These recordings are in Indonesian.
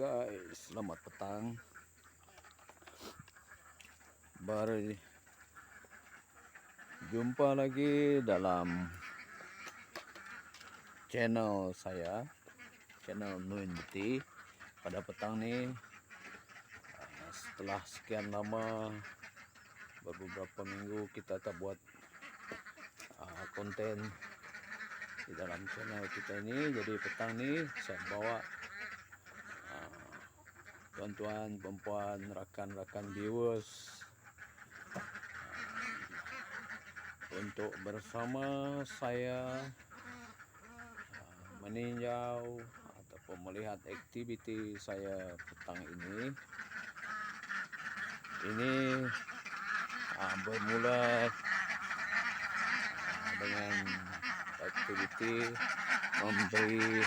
guys, selamat petang. Baru jumpa lagi dalam channel saya, channel Nuin Beti. Pada petang nih, eh, setelah sekian lama beberapa minggu kita tak buat uh, konten di dalam channel kita ini. Jadi petang nih saya bawa tuan-tuan, perempuan, rakan-rakan viewers untuk bersama saya uh, meninjau ataupun melihat aktiviti saya petang ini. Ini uh, bermula uh, dengan aktiviti memberi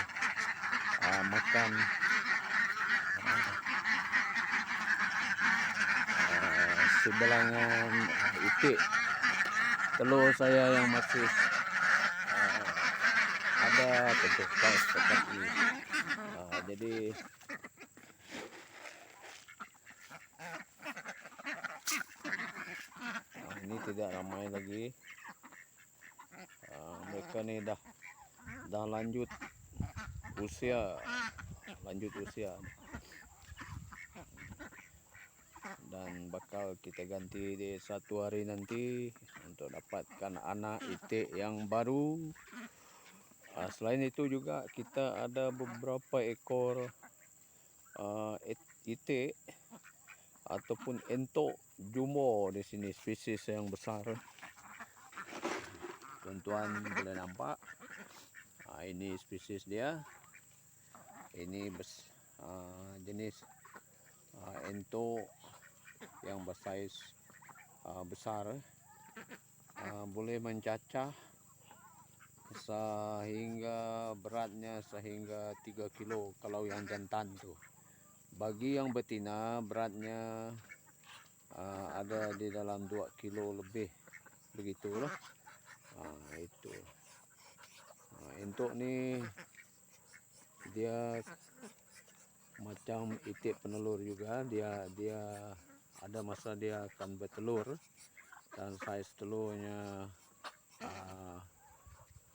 makan sebelangan uh, itik telur saya yang masih uh, ada tertukas tetapi uh, jadi uh, ini tidak ramai lagi. Uh, mereka ni dah dah lanjut usia lanjut usia dan bakal kita ganti di satu hari nanti untuk dapatkan anak itik yang baru. Uh, selain itu juga kita ada beberapa ekor uh, itik ataupun entok jumbo di sini spesies yang besar. Tuan-tuan boleh nampak? Uh, ini spesies dia. Ini bes, uh, jenis uh, entok yang bersaiz uh, besar uh, boleh mencacah sehingga beratnya sehingga 3 kilo kalau yang jantan tu. Bagi yang betina beratnya uh, ada di dalam 2 kilo lebih. Begitulah. Uh, itu. Uh, entok ni dia macam itik penelur juga. Dia dia ada masa dia akan bertelur dan saiz telurnya uh,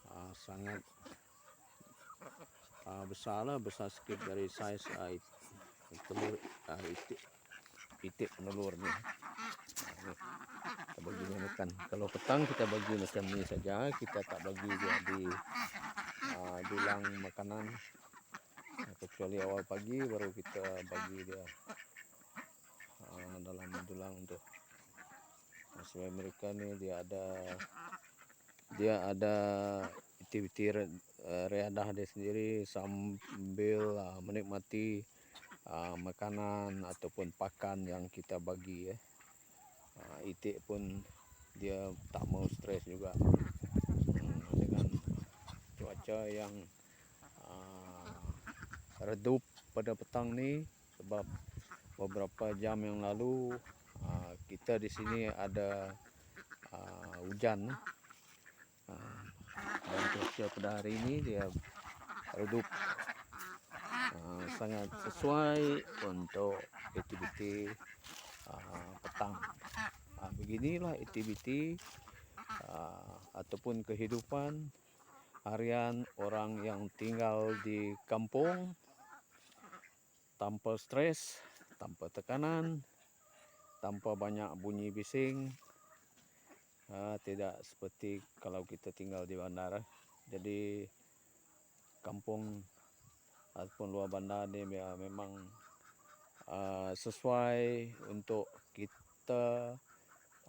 uh, sangat uh, besar lah besar sikit dari saiz uh, telur uh, itik itik penelur ni. Kita bagi makan. Kalau petang kita bagi macam ni saja kita tak bagi dia di uh, dulang makanan. Kecuali awal pagi baru kita bagi dia dulang untuk sebab mereka ni dia ada dia ada aktiviti uh, readah dia sendiri sambil uh, menikmati uh, makanan ataupun pakan yang kita bagi ya. Uh, itik pun dia tak mau stres juga hmm, dengan cuaca yang uh, redup pada petang ni sebab beberapa jam yang lalu uh, kita di sini ada uh, hujan. Uh, dan cuaca pada hari ini dia redup. Uh, sangat sesuai untuk aktiviti uh, petang. Uh, beginilah aktiviti uh, ataupun kehidupan harian orang yang tinggal di kampung tanpa stres tanpa tekanan, tanpa banyak bunyi bising. Uh, tidak seperti kalau kita tinggal di bandar. Jadi kampung ataupun luar bandar ni ya, memang uh, sesuai untuk kita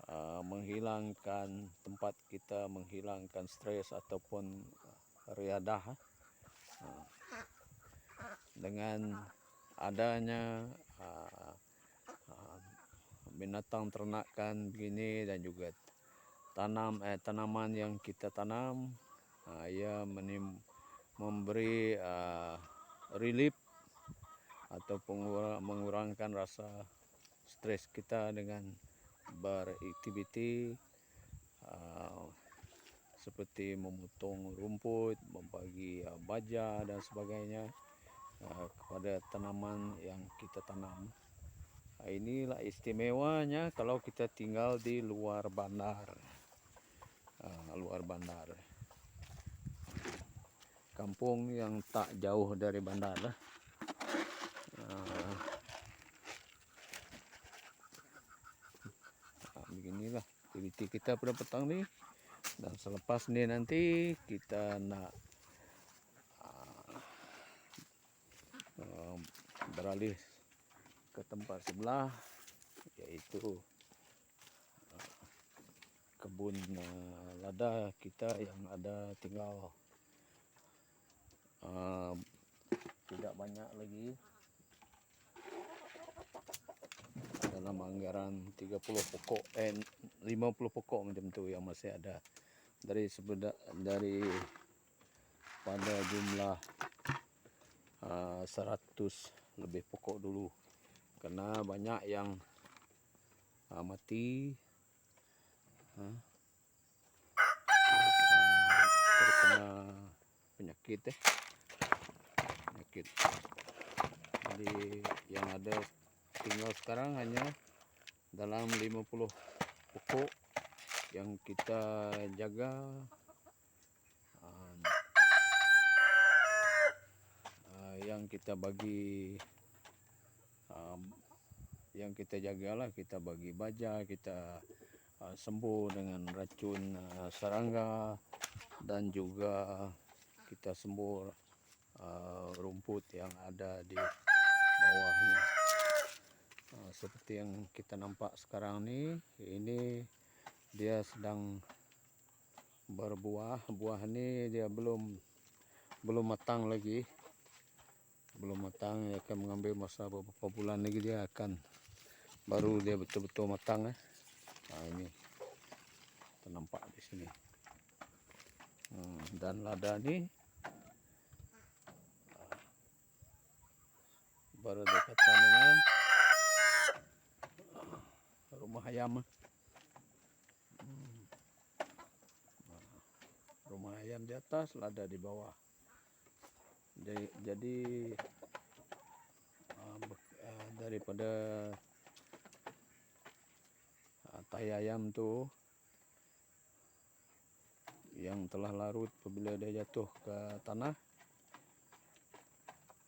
uh, menghilangkan tempat kita menghilangkan stres ataupun riadah uh, dengan adanya uh, uh, binatang ternakan begini dan juga tanam eh, tanaman yang kita tanam uh, ia menim, memberi uh, relief atau mengurangkan rasa stres kita dengan beraktiviti uh, seperti memotong rumput, membagi uh, baja dan sebagainya uh, kepada tanaman yang kita tanam. Nah, inilah istimewanya kalau kita tinggal di luar bandar. Ah, luar bandar. Kampung yang tak jauh dari bandar. Ah. Ah, beginilah aktiviti kita pada petang ni. Dan selepas ni nanti kita nak ah, ah, beralih ke tempat sebelah iaitu ah, kebun ah, lada kita yang ada tinggal ah, tidak banyak lagi. Dalam anggaran 30 pokok eh 50 pokok macam tu yang masih ada. Dari sebeda, dari pada jumlah ah, 100 lebih pokok dulu. Karena banyak yang ah, mati? Ah, terkena penyakit eh. Penyakit. Jadi yang ada tinggal sekarang hanya dalam 50 pokok yang kita jaga ah, ah, yang kita bagi ah, yang kita jagalah kita bagi baja kita ah, sembuh dengan racun ah, serangga dan juga kita sembuh ah, rumput yang ada di bawahnya. Ah, seperti yang kita nampak sekarang ni ini dia sedang berbuah. Buah ni dia belum belum matang lagi belum matang dia akan mengambil masa beberapa bulan lagi dia akan baru dia betul-betul matang eh. Nah, ini ternampak di sini Hmm, dan lada ni ah, baru dekatan dengan ah, rumah ayam Hmm. Ah, rumah ayam di atas lada di bawah jadi, jadi ah, daripada ah, tai ayam tu yang telah larut apabila dia jatuh ke tanah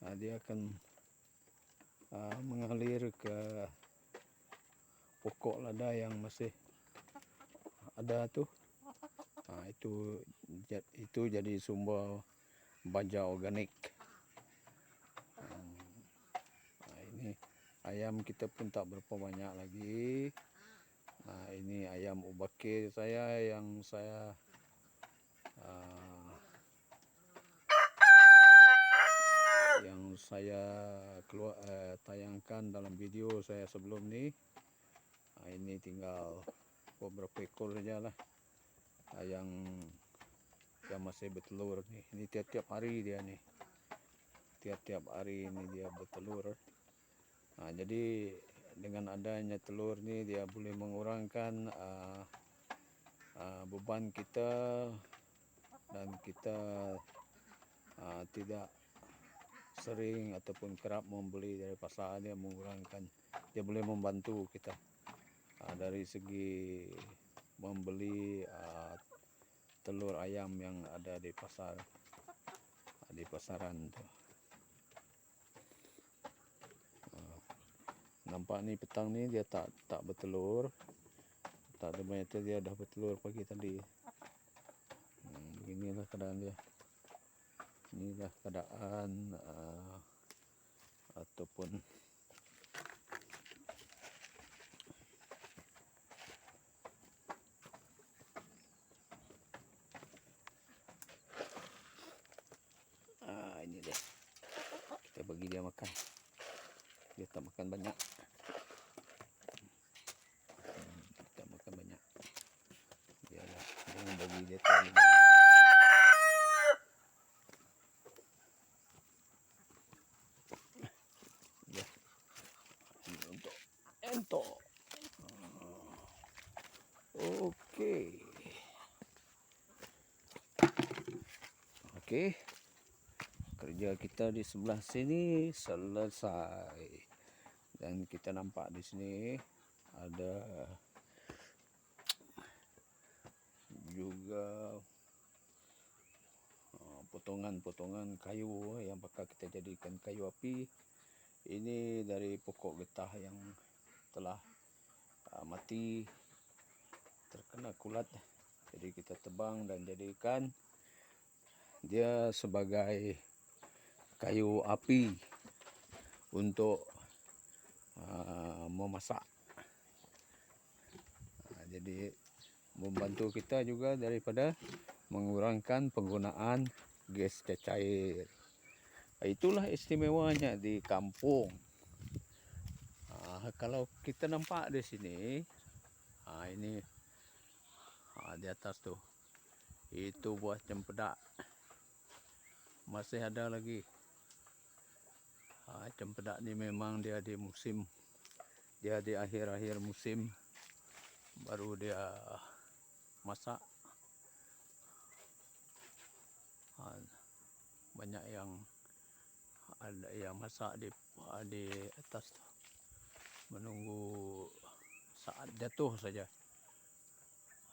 ah, dia akan ah, mengalir ke pokok lada yang masih ada tu. Ah, itu itu jadi sumber baja organik. Hmm, ah, ini ayam kita pun tak berapa banyak lagi. Nah, ini ayam ubake saya yang saya ah, yang saya keluar eh, tayangkan dalam video saya sebelum ni. Ah, ini tinggal beberapa ekor saja lah ah, yang yang masih bertelur ni. Ini tiap-tiap hari dia ni. Tiap-tiap hari ini dia bertelur. Ah, jadi dengan adanya telur ni dia boleh mengurangkan ah, ah, beban kita dan kita ah, tidak sering ataupun kerap membeli dari pasar dia mengurangkan dia boleh membantu kita ah, dari segi membeli ah, telur ayam yang ada di pasar. Di pasaran tu Ah, nampak ni petang ni dia tak tak bertelur. Tak ada banyak tu dia dah bertelur pagi tadi. Hmm, beginilah keadaan dia. Inilah keadaan ah, ataupun ah, ini dia kita bagi dia makan dia tak makan banyak Hmm, tak makan banyak biarlah jangan bagi dia terlalu banyak Ya. Ini untuk ento. Ah. Okey. Okey. Kerja kita di sebelah sini selesai. Dan kita nampak di sini ada juga uh, potongan-potongan kayu yang bakal kita jadikan kayu api. Ini dari pokok getah yang telah uh, mati terkena kulat. Jadi kita tebang dan jadikan dia sebagai kayu api untuk uh, memasak. Uh, jadi membantu kita juga daripada mengurangkan penggunaan gas cair. Itulah istimewanya di kampung. Uh, kalau kita nampak di sini uh, ini uh, di atas tuh itu buah cempedak masih ada lagi. Ha, cempedak ni memang dia di musim dia di akhir-akhir musim baru dia masak. Ha, banyak yang ada yang masak di di atas menunggu saat jatuh saja.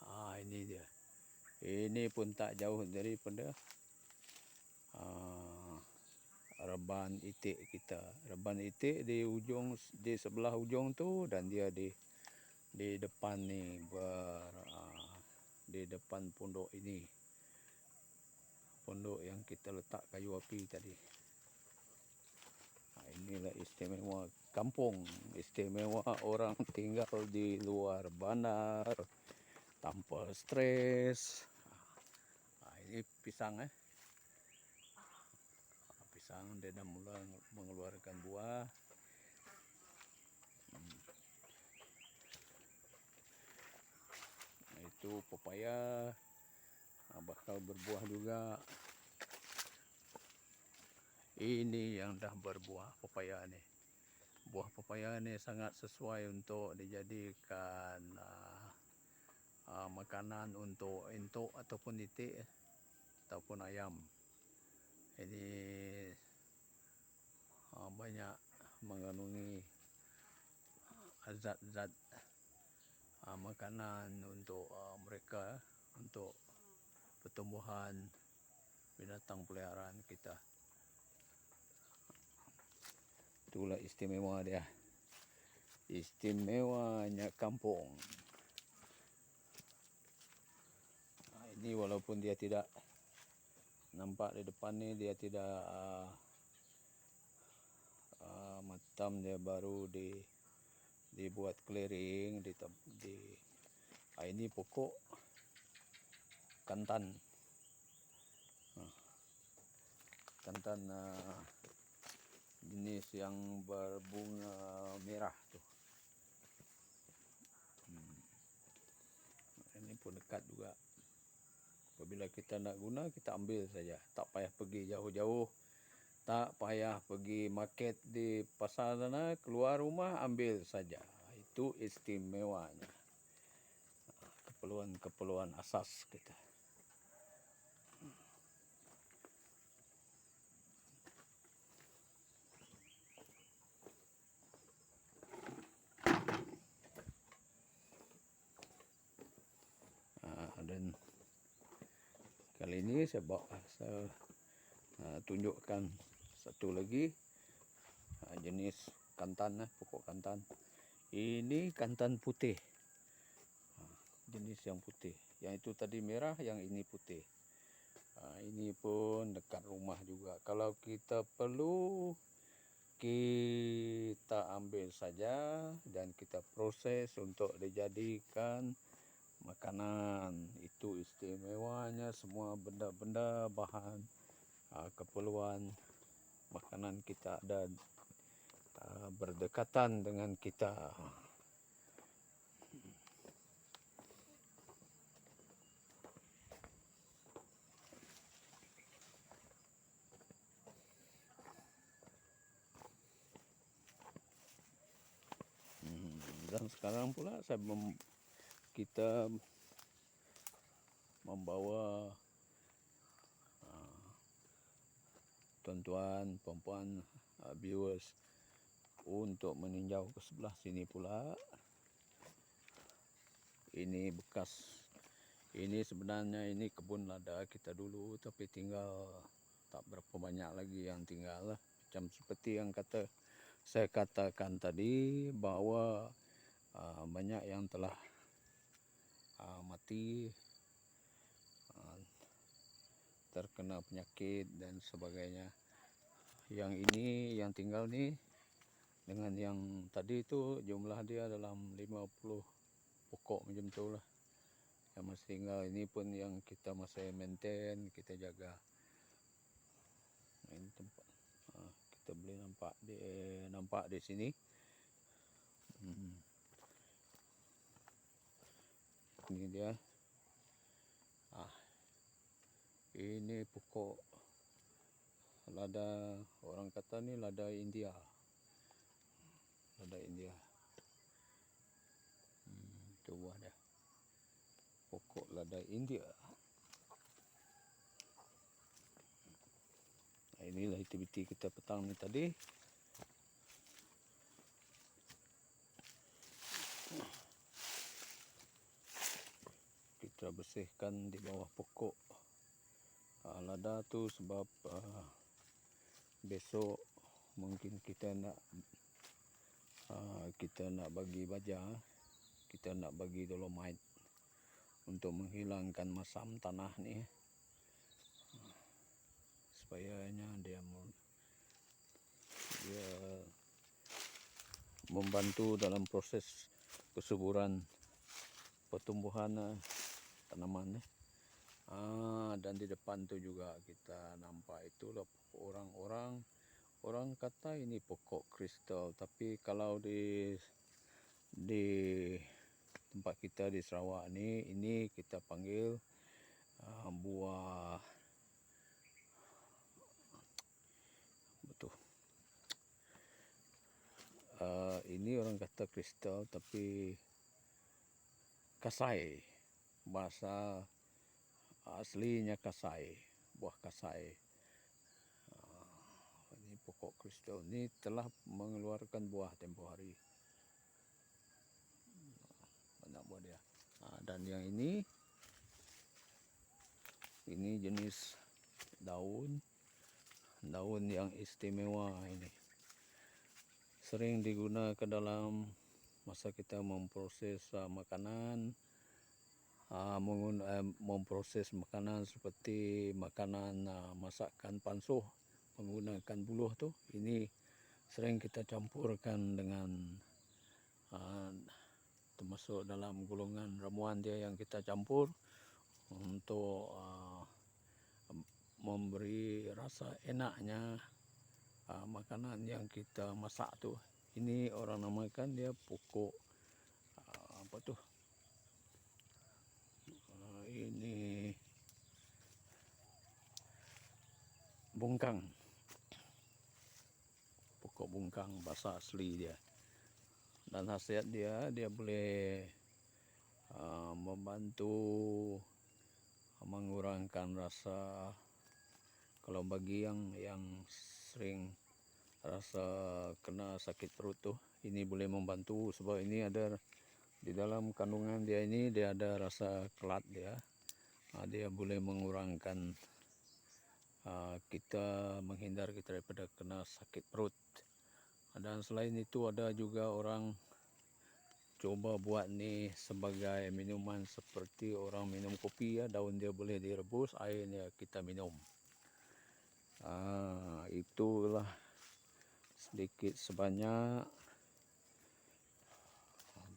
Ha, ini dia. Ini pun tak jauh daripada uh, reban itik kita. Reban itik di ujung di sebelah ujung tu dan dia di di depan ni ber uh, di depan pondok ini. Pondok yang kita letak kayu api tadi. Ha, inilah istimewa kampung, istimewa orang tinggal di luar bandar tanpa stres. Ha, ini pisang eh. Pisang dia dah mula mengeluarkan buah. Nah, Itu pepaya ha, bakal berbuah juga. Ini yang dah berbuah pepaya ni. Buah pepaya ni sangat sesuai untuk dijadikan uh, uh, makanan untuk entok ataupun itik ataupun ayam. Ini uh, banyak mengandungi uh, zat-zat uh, makanan untuk mereka untuk pertumbuhan binatang peliharaan kita. Itulah istimewa dia. Istimewanya kampung. Ha, ini walaupun dia tidak nampak di depan ni dia tidak uh, uh, matam dia baru di dibuat clearing di di uh, ini pokok kantan. Uh, kantan uh, jenis yang berbunga merah tu. Hmm. ini pun dekat juga apabila kita nak guna kita ambil saja. Tak payah pergi jauh-jauh. Tak payah pergi market di pasar sana keluar rumah ambil saja. Itu istimewanya. Keperluan-keperluan asas kita kali ini saya bawa saya uh, tunjukkan satu lagi uh, jenis kantan eh, pokok kantan. Ini kantan putih. Ah, jenis yang putih. Yang itu tadi merah yang ini putih. Ah, ini pun dekat rumah juga. Kalau kita perlu kita ambil saja dan kita proses untuk dijadikan makanan. Itu istimewanya semua benda-benda bahan uh, keperluan makanan kita ada uh, berdekatan dengan kita. Hmm, dan sekarang pula saya kita membawa uh, tuan-tuan, puan-puan, uh, viewers untuk meninjau ke sebelah sini pula. Ini bekas ini sebenarnya ini kebun lada kita dulu tapi tinggal tak berapa banyak lagi yang tinggal lah. Macam seperti yang kata saya katakan tadi bahawa uh, banyak yang telah uh, terkena penyakit dan sebagainya. Yang ini yang tinggal ni dengan yang tadi itu jumlah dia dalam 50 pokok macam tu lah. Yang masih tinggal ini pun yang kita masih maintain kita jaga. Ini tempat ah, kita boleh nampak di nampak di sini ini dia ah ini pokok lada orang kata ni lada India lada India hmm, itu buah dia pokok lada India. Nah, inilah aktiviti kita petang ni tadi. Kita bersihkan di bawah pokok. Uh, lada tu sebab uh, besok mungkin kita nak uh, kita nak bagi baja, kita nak bagi dolomite untuk menghilangkan masam tanah ni. Supayanya dia dia membantu dalam proses kesuburan pertumbuhan eh, tanaman eh. Ah, dan di depan tu juga kita nampak itu lah orang-orang orang kata ini pokok kristal. Tapi kalau di di tempat kita di Sarawak ni ini kita panggil uh, buah betul uh, ini orang kata kristal tapi kasai bahasa aslinya kasai buah kasai. Uh, ini pokok kristal ini telah mengeluarkan buah tempoh hari. Banyak buah dia. Nah, dan yang ini ini jenis daun daun yang istimewa ini. Sering digunakan dalam masa kita memproses makanan uh, memproses makanan seperti makanan uh, masakan pansuh menggunakan buluh tu ini sering kita campurkan dengan uh, termasuk dalam golongan ramuan dia yang kita campur untuk uh, memberi rasa enaknya uh, makanan yang kita masak tu. Ini orang namakan dia pokok uh, apa tu ini bungkang. Pokok bungkang bahasa asli dia. Dan khasiat dia dia boleh uh, membantu mengurangkan rasa kalau bagi yang yang sering rasa kena sakit perut tu. Ini boleh membantu sebab ini ada di dalam kandungan dia ini dia ada rasa kelat dia uh, dia boleh mengurangkan uh, kita menghindar kita daripada kena sakit perut. Dan selain itu ada juga orang coba buat ni sebagai minuman seperti orang minum kopi ya daun dia boleh direbus airnya kita minum. Ah, itulah sedikit sebanyak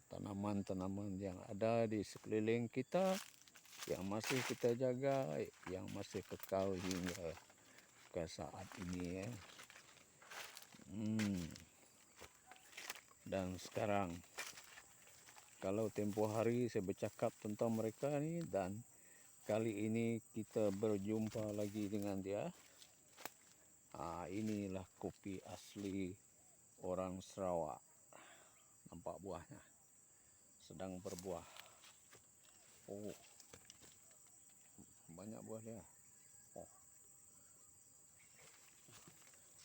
tanaman-tanaman yang ada di sekeliling kita yang masih kita jaga yang masih kekal hingga ke saat ini ya. Hmm. Dan sekarang kalau tempoh hari saya bercakap tentang mereka ni dan kali ini kita berjumpa lagi dengan dia. Ah inilah kopi asli orang Sarawak. Nampak buahnya. Sedang berbuah. Oh. Banyak buah dia. Oh.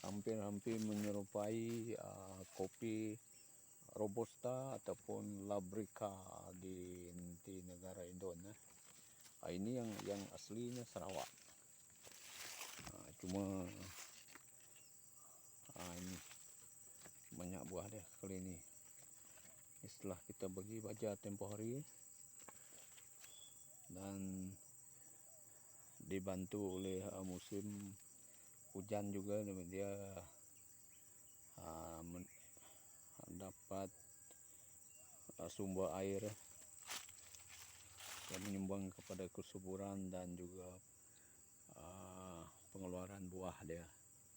hampir-hampir menyerupai ah, kopi robusta ataupun labrika di di negara Indon ya. Ah, ini yang yang aslinya Sarawak. Ah, cuma ah, ini banyak buah dia kali ini. Setelah kita bagi baja tempoh hari dan dibantu oleh ah, musim hujan juga. Dia men- dapat ah, sumber air yang menyumbang kepada kesuburan dan juga ah, pengeluaran buah dia.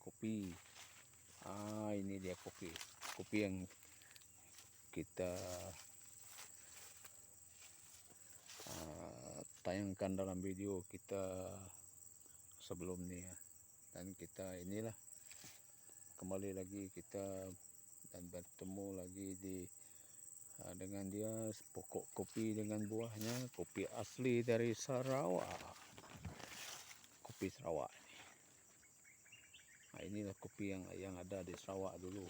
Kopi. Ah ini dia kopi. Kopi yang kita tayangkan dalam video kita sebelum ni ya. dan kita inilah kembali lagi kita dan bertemu lagi di ah, dengan dia pokok kopi dengan buahnya kopi asli dari Sarawak. Kopi Sarawak ini nah, inilah kopi yang yang ada di Sarawak dulu.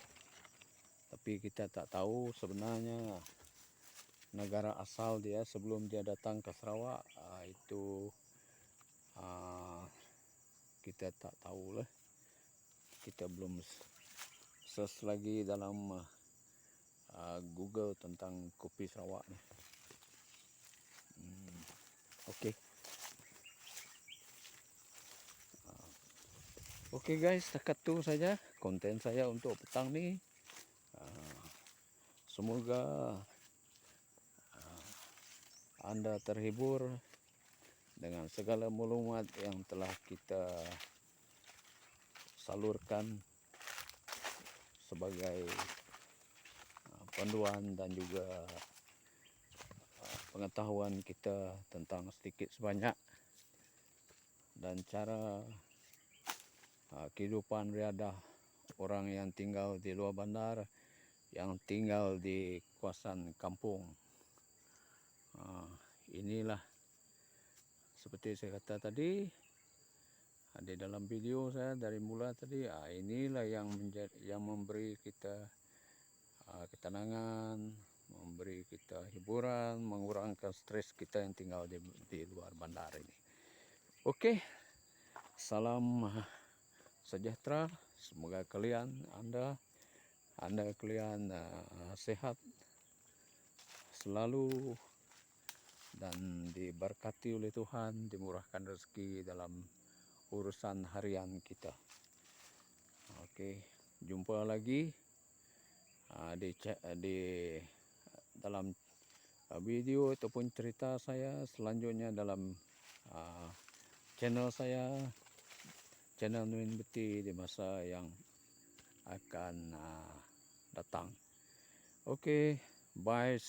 Tapi kita tak tahu sebenarnya negara asal dia sebelum dia datang ke Sarawak ah, itu ah, kita tak tahu lah kita belum search lagi dalam ah, Google tentang kopi Sarawak ni. Hmm, Okey guys, takat tu saja konten saya untuk petang ni. Semoga anda terhibur dengan segala maklumat yang telah kita salurkan sebagai ah, panduan dan juga ah, pengetahuan kita tentang sedikit sebanyak dan cara ah, kehidupan riadah orang yang tinggal di luar bandar yang tinggal di kawasan kampung. Ah, inilah seperti saya kata tadi di dalam video saya dari mula tadi ah, inilah yang menjadi yang memberi kita ah, ketenangan, memberi kita hiburan, mengurangkan stres kita yang tinggal di, di luar bandar ini. Okey. Salam ah, sejahtera. Semoga kalian anda anda kalian ah, sehat selalu dan diberkati oleh Tuhan, dimurahkan rezeki dalam urusan harian kita. Okey, jumpa lagi ah, di di dalam ah, video ataupun cerita saya selanjutnya dalam ah, channel saya channel Nuin Beti di masa yang akan ah, datang. Okey, bye.